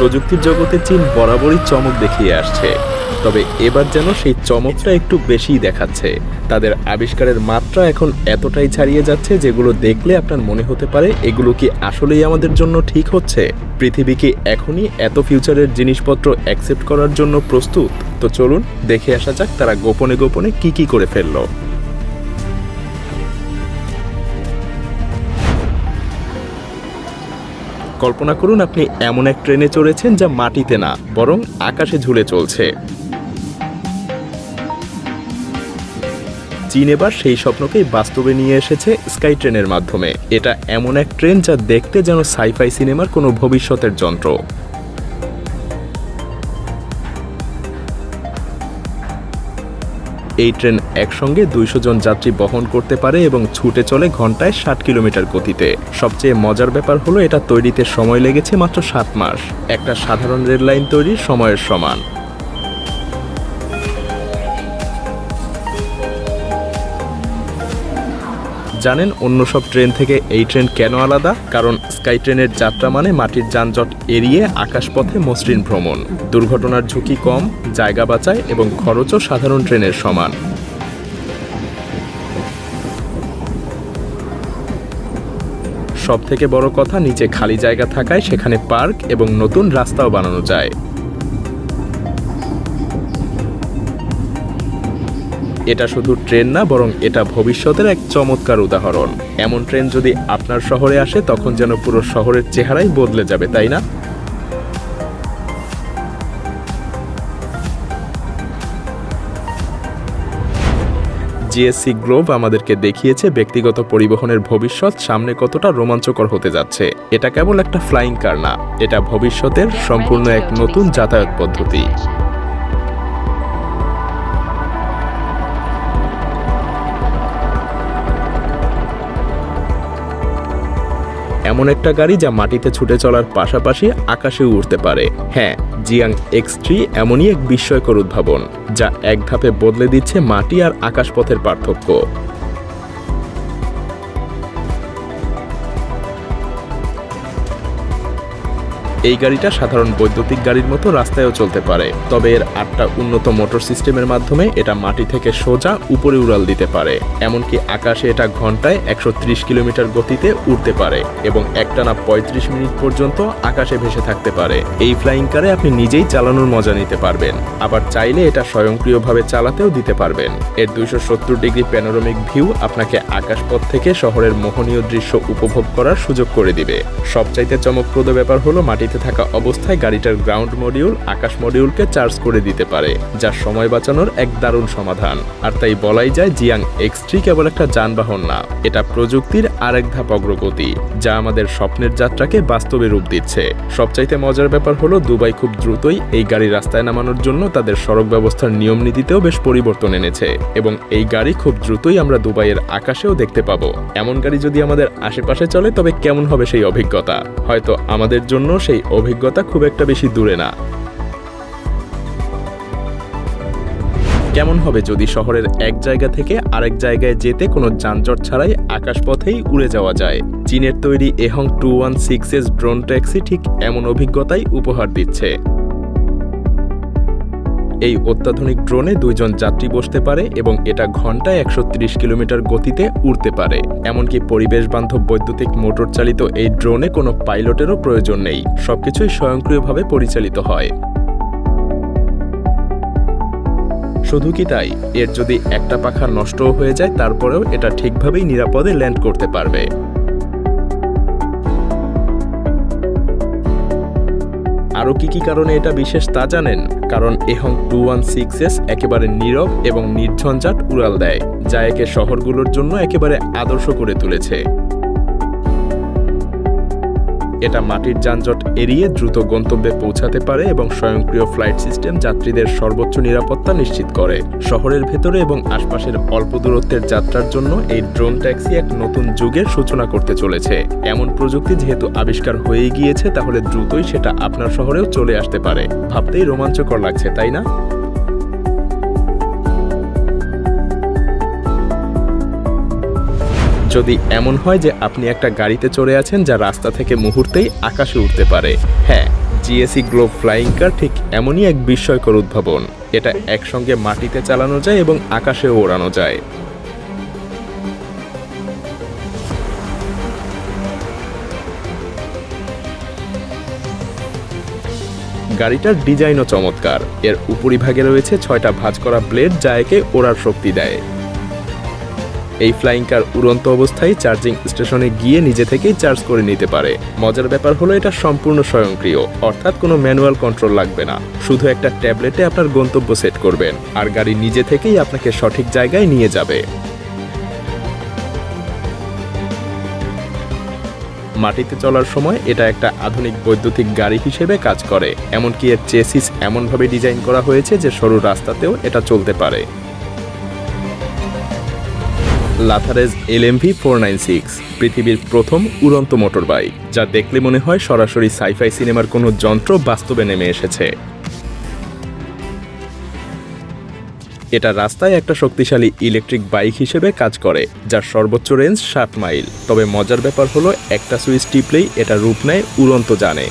প্রযুক্তির জগতে চীন বরাবরই চমক দেখিয়ে আসছে। তবে এবার যেন সেই চমকটা একটু বেশিই দেখাচ্ছে। তাদের আবিষ্কারের মাত্রা এখন এতটাই ছাড়িয়ে যাচ্ছে যেগুলো দেখলে আপনার মনে হতে পারে, এগুলো কি আসলেই আমাদের জন্য ঠিক হচ্ছে? পৃথিবী কি এখনই এত ফিউচারের জিনিসপত্র অ্যাকসেপ্ট করার জন্য প্রস্তুত? তো চলুন, দেখে আসা যাক তারা গোপনে গোপনে কি কি করে ফেলল। কল্পনা করুন আপনি এমন এক ট্রেনে চড়েছেন যা মাটিতে না, বরং আকাশে ঝুলে চলছে। চীন এবার সেই স্বপ্নকেই বাস্তবে নিয়ে এসেছে স্কাই ট্রেনের মাধ্যমে। এটা এমন এক ট্রেন যা দেখতে যেন সাইফাই সিনেমার কোনো ভবিষ্যতের যন্ত্র। এই ট্রেন একসঙ্গে দুইশো জন যাত্রী বহন করতে পারে এবং ছুটে চলে ঘন্টায় ষাট কিলোমিটার গতিতে। সবচেয়ে মজার ব্যাপার হলো, এটা তৈরিতে সময় লেগেছে মাত্র সাত মাস। একটা সাধারণ রেল লাইন তৈরির সময়ের সমান। জানেন, অন্য সব ট্রেন থেকে এই ট্রেন কেন আলাদা? কারণ স্কাই ট্রেনের যাত্রা মানে মাটির যানজট এড়িয়ে আকাশপথে মসৃণ ভ্রমণ। দুর্ঘটনার ঝুঁকি কম, জায়গা বাঁচায় এবং খরচও সাধারণ ট্রেনের সমান। সব থেকে বড় কথা, নিচে খালি জায়গা থাকায় সেখানে পার্ক এবং নতুন রাস্তাও বানানো যায়। এটা শুধু ট্রেন না, বরং এটা ভবিষ্যতের এক চমৎকার উদাহরণ। এমন ট্রেন যদি আপনার শহরে আসে, তখন যেন পুরো শহরের চেহারাই বদলে যাবে, তাই না? জিএসসি গ্লোব আমাদেরকে দেখিয়েছে ব্যক্তিগত পরিবহনের ভবিষ্যৎ সামনে কতটা রোমাঞ্চকর হতে যাচ্ছে। এটা কেবল একটা ফ্লাইং কার না, এটা ভবিষ্যতের সম্পূর্ণ এক নতুন যাতায়াত পদ্ধতি। এমন একটা গাড়ি যা মাটিতে ছুটে চলার পাশাপাশি আকাশে উড়তে পারে। হ্যাঁ জিয়াং এক্স থ্রি এমনই এক বিস্ময়কর উদ্ভাবন, যা এক ধাপে বদলে দিচ্ছে মাটি আর আকাশপথের পার্থক্য। এই গাড়িটা সাধারণ বৈদ্যুতিক গাড়ির মতো রাস্তায়ও চলতে পারে, তবে এর আটটা উন্নত মোটর সিস্টেমের মাধ্যমে এটা মাটি থেকে সোজা উপরে উড়াল দিতে পারে, এমনকি আকাশে এটা ঘন্টায় একশো কিলোমিটার গতিতে উড়তে পারে এবং একটানা পঁয়ত্রিশ মিনিট পর্যন্ত আকাশে ভেসে থাকতে পারে। এই ফ্লাইং কারে আপনি নিজেই চালানোর মজা নিতে পারবেন, আবার চাইলে এটা স্বয়ংক্রিয়ভাবে চালাতেও দিতে পারবেন। এর দুইশো সত্তর ডিগ্রি প্যানোরামিক ভিউ আপনাকে আকাশপথ থেকে শহরের মোহনীয় দৃশ্য উপভোগ করার সুযোগ করে দিবে। সবচাইতে চমকপ্রদ ব্যাপার হলো মাটিতে থাকা অবস্থায় গাড়িটার গ্রাউন্ড মডিউল, আকাশ মডিউলকে চার্জ করে দিতে পারে, যা সময় বাঁচানোর এক দারুণ সমাধান। আর তাই বলাই যায় জিয়াং এক্স থ্রি কেবল একটা যানবাহন না, এটা প্রযুক্তির আরেক ধাপ অগ্রগতি, যা আমাদের স্বপ্নের যাত্রাকে বাস্তবে রূপ দিচ্ছে। সবচাইতে মজার ব্যাপার হলো দুবাই খুব দ্রুতই এই গাড়ি রাস্তায় নামানোর জন্য তাদের সড়ক ব্যবস্থার নিয়ম নীতিতেও বেশ পরিবর্তন এনেছে, এবং এই গাড়ি খুব দ্রুতই আমরা দুবাইয়ের আকাশেও দেখতে পাবো। এমন গাড়ি যদি আমাদের আশেপাশে চলে, তবে কেমন হবে সেই অভিজ্ঞতা? হয়তো আমাদের জন্য সেই অভিজ্ঞতা খুব একটা বেশি দূরে না। কেমন হবে যদি শহরের এক জায়গা থেকে আরেক জায়গায় যেতে কোনো যানজট ছাড়াই আকাশপথেই উড়ে যাওয়া যায়? চীনের তৈরি EHang two one six S drone taxi ঠিক এমন অভিজ্ঞতাই উপহার দিচ্ছে। এই অত্যাধুনিক ড্রোনে দুইজন যাত্রী বসতে পারে এবং এটা ঘন্টায় একশো ত্রিশ কিলোমিটার গতিতে উড়তে পারে। এমনকি পরিবেশ বান্ধব বৈদ্যুতিক মোটর চালিত এই ড্রোনে কোনো পাইলটেরও প্রয়োজন নেই। সবকিছুই স্বয়ংক্রিয়ভাবে পরিচালিত হয়। শুধু কি তাই? এর যদি একটা পাখা নষ্টও হয়ে যায়, তারপরেও এটা ঠিকভাবেই নিরাপদে ল্যান্ড করতে পারবে। আরও কী কী কারণে এটা বিশেষ তা জানেন? কারণ EHang two one six S একেবারে নীরব এবং নির্ঝঞ্ঝাট উড়াল দেয়, যা একে শহরগুলোর জন্য একেবারে আদর্শ করে তুলেছে। এটা মাটির যানজট এড়িয়ে দ্রুত গন্তব্যে পৌঁছাতে পারে এবং স্বয়ংক্রিয় ফ্লাইট সিস্টেম যাত্রীদের সর্বোচ্চ নিরাপত্তা নিশ্চিত করে। শহরের ভেতরে এবং আশপাশের অল্প দূরত্বের যাত্রার জন্য এই ড্রোন ট্যাক্সি এক নতুন যুগের সূচনা করতে চলেছে। এমন প্রযুক্তি যেহেতু আবিষ্কার হয়ে গিয়েছে, তাহলে দ্রুতই সেটা আপনার শহরেও চলে আসতে পারে। ভাবতেই রোমাঞ্চকর লাগছে, তাই না? যদি এমন হয় যে আপনি একটা গাড়িতে চড়ে আছেন যা রাস্তা থেকে মুহূর্তেই আকাশে উঠতে পারে। হ্যাঁ জিএসি গ্লোব ফ্লাইং কার ঠিক এমনই এক বিস্ময়কর উদ্ভাবন। এটা একসঙ্গে মাটিতে চালানো যায় এবং আকাশেও ওড়ানো যায়। গাড়িটার ডিজাইনও চমৎকার। এর উপরিভাগে রয়েছে ছয়টা ভাঁজ করা ব্লেড যা একে ওড়ার শক্তি দেয়। এই ফ্লাইং কার উড়ন্ত অবস্থায় চার্জিং স্টেশনে গিয়ে নিজে থেকেই চার্জ করে নিতে পারে। মজার ব্যাপার হলো এটা সম্পূর্ণ স্বয়ংক্রিয়, অর্থাৎ কোনো ম্যানুয়াল কন্ট্রোল লাগবে না। শুধু একটা ট্যাবলেটে আপনার গন্তব্য সেট করবেন, আর গাড়ি নিজে থেকেই আপনাকে সঠিক জায়গায় নিয়ে যাবে। মাটিতে চলার সময় এটা একটা আধুনিক বৈদ্যুতিক গাড়ি হিসেবে কাজ করে, এমনকি এর চেসিস এমনভাবে ডিজাইন করা হয়েছে যে সরু রাস্তাতেও এটা চলতে পারে। Lazareth LMV four nine six, পৃথিবীর প্রথম উড়ন্ত মোটর বাইক যা দেখলে মনে হয় সরাসরি সাইফাই সিনেমার কোনো যন্ত্র বাস্তবে নেমে এসেছে। এটা রাস্তায় একটা শক্তিশালী ইলেকট্রিক বাইক হিসেবে কাজ করে, যার সর্বোচ্চ রেঞ্জ ষাট মাইল। তবে মজার ব্যাপার হলো, একটা সুইচ টিপলেই এটা রূপ নেয় উড়ন্ত জানে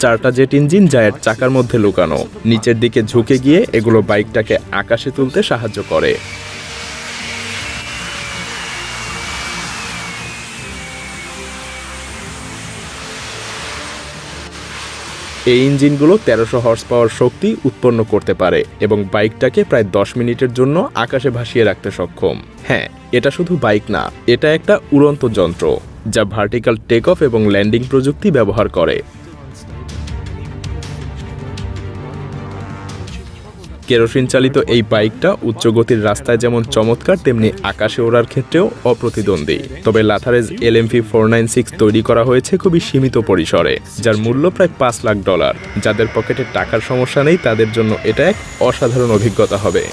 চারটা জেট ইঞ্জিন যা এর চাকার মধ্যে লুকানো, নিচের দিকে ঝুঁকে গিয়ে এগুলো বাইকটাকে আকাশে তুলতে সাহায্য করে। এই ইঞ্জিনগুলো তেরোশো হর্স পাওয়ার শক্তি উৎপন্ন করতে পারে এবং বাইকটাকে প্রায় দশ মিনিটের জন্য আকাশে ভাসিয়ে রাখতে সক্ষম। হ্যাঁ এটা শুধু বাইক না, এটা একটা উড়ন্ত যন্ত্র, যা ভার্টিক্যাল টেক অফ এবং ল্যান্ডিং প্রযুক্তি ব্যবহার করে। কেরোসিন চালিত এই বাইকটা উচ্চ গতির রাস্তায় যেমন চমৎকার, তেমনি আকাশে ওড়ার ক্ষেত্রেও অপ্রতিদ্বন্দ্বী। তবে Lazareth L four nine six তৈরি করা হয়েছে খুবই সীমিত পরিসরে, যার মূল্য প্রায় পাঁচ লাখ ডলার। যাদের পকেটে টাকার সমস্যা নেই, তাদের জন্য এটা এক অসাধারণ অভিজ্ঞতা হবে।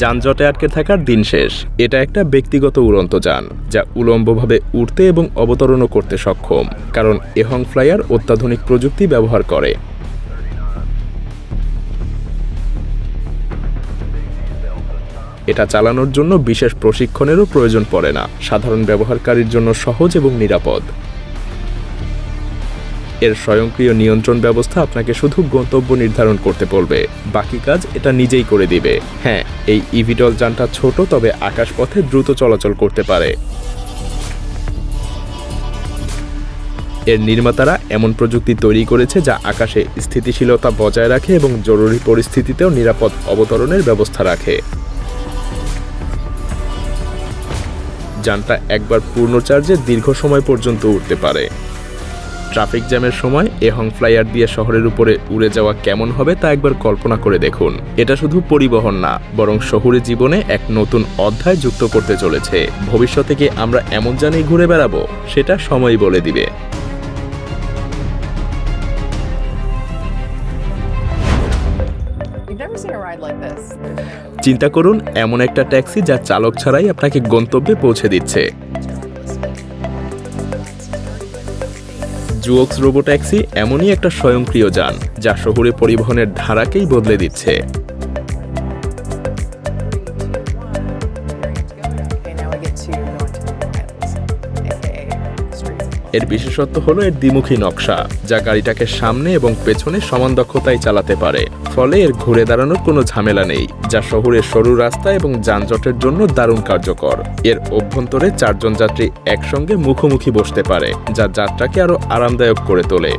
যানজটে আটকে থাকার দিন শেষ। এটা একটা ব্যক্তিগত উড়ন্ত যান, যা উলম্বভাবে উঠতে এবং অবতরণও করতে সক্ষম, কারণ এহং ফ্লাইয়ার অত্যাধুনিক প্রযুক্তি ব্যবহার করে। এটা চালানোর জন্য বিশেষ প্রশিক্ষণেরও প্রয়োজন পড়ে না। সাধারণ ব্যবহারকারীর জন্য সহজ এবং নিরাপদ। এর স্বয়ংক্রিয় নিয়ন্ত্রণ ব্যবস্থা আপনাকে শুধু গন্তব্য নির্ধারণ করতে বলবে। বাকি কাজ এটা নিজেই করে দিবে। হ্যাঁ এই ইভিডল যানটা ছোট, তবে আকাশপথে দ্রুত চলাচল করতে পারে। এর নির্মাতারা এমন প্রযুক্তি তৈরি করেছে যা আকাশে স্থিতিশীলতা বজায় রাখে এবং জরুরি পরিস্থিতিতেও নিরাপদ অবতরণের ব্যবস্থা রাখে। যানটা একবার পূর্ণ চার্জে দীর্ঘ সময় পর্যন্ত উঠতে পারে। ট্রাফিক জ্যামের সময় এহং ফ্লাইয়ার দিয়ে শহরের উপরে উড়ে যাওয়া কেমন হবে তা একবার কল্পনা করে দেখুন। এটা শুধু পরিবহন না বরং শহুরে জীবনে এক নতুন অধ্যায় যুক্ত করতে চলেছে। ভবিষ্যতে কি আমরা এমন জানেই ঘুরে বেড়াবো? সেটা সময় বলে দিবে. চিন্তা করুন এমন একটা ট্যাক্সি যা চালক ছাড়াই আপনাকে গন্তব্যে পৌঁছে দিচ্ছে। জুওক্স রোবো ট্যাক্সি এমনই একটা স্বয়ংক্রিয় যান যা শহুরে পরিবহনের ধারাকেই বদলে দিচ্ছে। এর বিশেষত্ব হলো এর দ্বিমুখী নকশা, যা গাড়িটাকে সামনে এবং পেছনে সমান দক্ষতায় চালাতে পারে। ফলে এর ঘুরে দাঁড়ানোর কোনো ঝামেলা নেই, যা শহরের সরু রাস্তা এবং যানজটের জন্য দারুণ কার্যকর। এর অভ্যন্তরে চারজন যাত্রী একসঙ্গে মুখোমুখি বসতে পারে, যা যাত্রাকে আরও আরামদায়ক করে তোলে।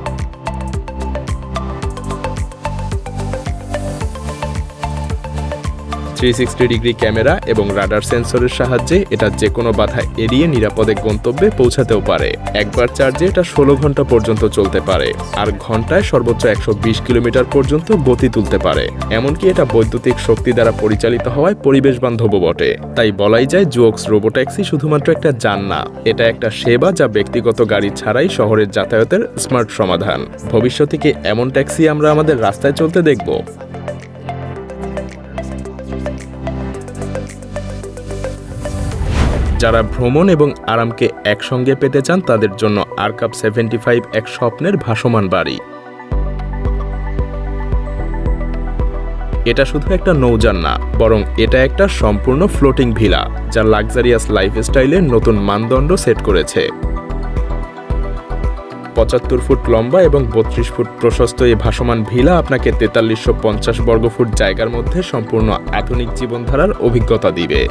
থ্রি সিক্সটি ডিগ্রি ক্যামেরা এবং রাডার সেন্সরের সাহায্যে এটা যে কোনো বাধা এড়িয়ে নিরাপদে গন্তব্যে পৌঁছাতেও পারে। একবার চার্জে এটা ষোলো ঘণ্টা পর্যন্ত চলতে পারে, আর ঘন্টায় সর্বোচ্চ একশো বিশ কিলোমিটার পর্যন্ত গতি তুলতে পারে। এমনকি এটা বৈদ্যুতিক শক্তি দ্বারা পরিচালিত হওয়ায় পরিবেশ বান্ধবও বটে। তাই বলাই যায় জুওক্স রোবোট্যাক্সি শুধুমাত্র একটা যান না, এটা একটা সেবা যা ব্যক্তিগত গাড়ি ছাড়াই শহরের যাতায়াতের স্মার্ট সমাধান। ভবিষ্যতে কি এমন ট্যাক্সি আমরা আমাদের রাস্তায় চলতে দেখব? যারা ভ্রমণ এবং আরামকে একসঙ্গে পেতে চান, তাদের জন্য আরকাপ সেভেন্টি ফাইভ এক স্বপ্নের ভাসমান বাড়ি। এটা শুধু একটা নৌযান না, বরং এটা একটা সম্পূর্ণ ফ্লোটিং ভিলা, যা লাক্সারিয়াস লাইফস্টাইলের নতুন মানদণ্ড সেট করেছে। পঁচাত্তর ফুট লম্বা এবং বত্রিশ ফুট প্রশস্ত এই ভাসমান ভিলা আপনাকে তেতাল্লিশশো পঞ্চাশ বর্গফুট জায়গার মধ্যে সম্পূর্ণ আধুনিক জীবনধারার অভিজ্ঞতা দিবে।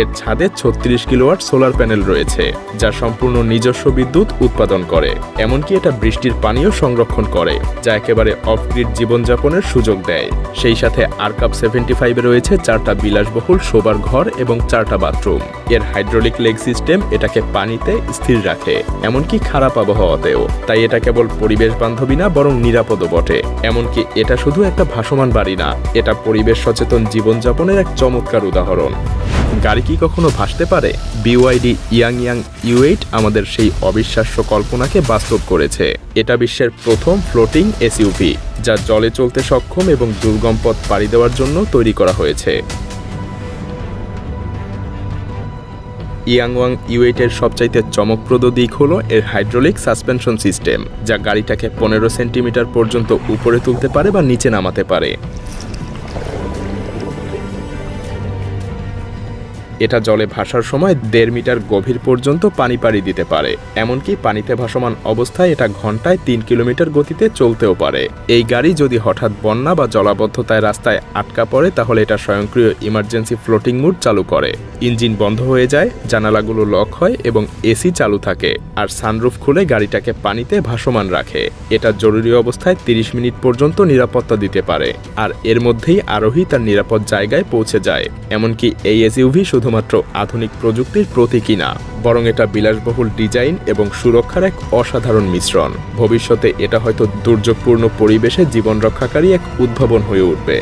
এর ছাদে ছত্রিশ কিলোওয়াট সোলার প্যানেল রয়েছে, যা সম্পূর্ণ নিজস্ব বিদ্যুৎ উৎপাদন করে। এমনকি এটা বৃষ্টির পানিও সংরক্ষণ করে, যা একেবারে অফ গ্রিড জীবনযাপনের সুযোগ দেয়। সেই সাথে আরকাপ সেভেন্টি ফাইভে রয়েছে চারটা বিলাসবহুল শোবার ঘর এবং চারটা বাথরুম। এর হাইড্রোলিক লেগ সিস্টেম এটাকে পানিতে স্থির রাখে, এমনকি খারাপ আবহাওয়াতেও। তাই এটা কেবল পরিবেশ বান্ধবী না, বরং নিরাপদও বটে। এমনকি এটা শুধু একটা ভাসমান বাড়ি না, এটা পরিবেশ সচেতন জীবনযাপনের এক চমৎকার উদাহরণ। গাড়ি কি কখনো ভাসতে পারে? বিওয়াইডি ইয়াং ইয়াং ইউএইট আমাদের সেই অবিশ্বাস্য কল্পনাকে বাস্তব করেছে। এটা বিশ্বের প্রথম ফ্লোটিং এসইউভি যা জলে চলতে সক্ষম এবং দুর্গম পথ পাড়ি দেওয়ার জন্য তৈরি করা হয়েছে। ইয়াংওয়াং ইউএইটের সবচাইতে চমকপ্রদ দিক হলো এর হাইড্রোলিক সাসপেনশন সিস্টেম যা গাড়িটাকে পনেরো সেন্টিমিটার পর্যন্ত উপরে তুলতে পারে বা নিচে নামাতে পারে। এটা জলে ভাসার সময় দেড় মিটার গভীর পর্যন্ত পানি পাড়ি দিতে পারে। এমনকি পানিতে ভাসমান অবস্থায় এটা ঘন্টায় তিন কিলোমিটার গতিতে চলতেও পারে। এই গাড়ি যদি হঠাৎ বন্যা বা জলাবদ্ধতায় রাস্তায় আটকা পড়ে, তাহলে এটা স্বয়ংক্রিয় ইমার্জেন্সি ফ্লোটিং মুড চালু করে। ইঞ্জিন বন্ধ হয়ে যায়, জানালাগুলো লক হয় এবং এসি চালু থাকে, আর সানরুফ খুলে গাড়িটাকে পানিতে ভাসমান রাখে। এটা জরুরি অবস্থায় তিরিশ মিনিট পর্যন্ত নিরাপত্তা দিতে পারে, আর এর মধ্যেই আরোহী তার নিরাপদ জায়গায় পৌঁছে যায়, এমনকি এই এসইউভি শুধুমাত্র আধুনিক প্রযুক্তির প্রতীকী না, বরং এটা বিলাসবহুল ডিজাইন এবং সুরক্ষার এক অসাধারণ মিশ্রণ। ভবিষ্যতে এটা হয়তো দুর্যোগপূর্ণ পরিবেশে জীবন রক্ষাকারী এক উদ্ভাবন হয়ে উঠবে।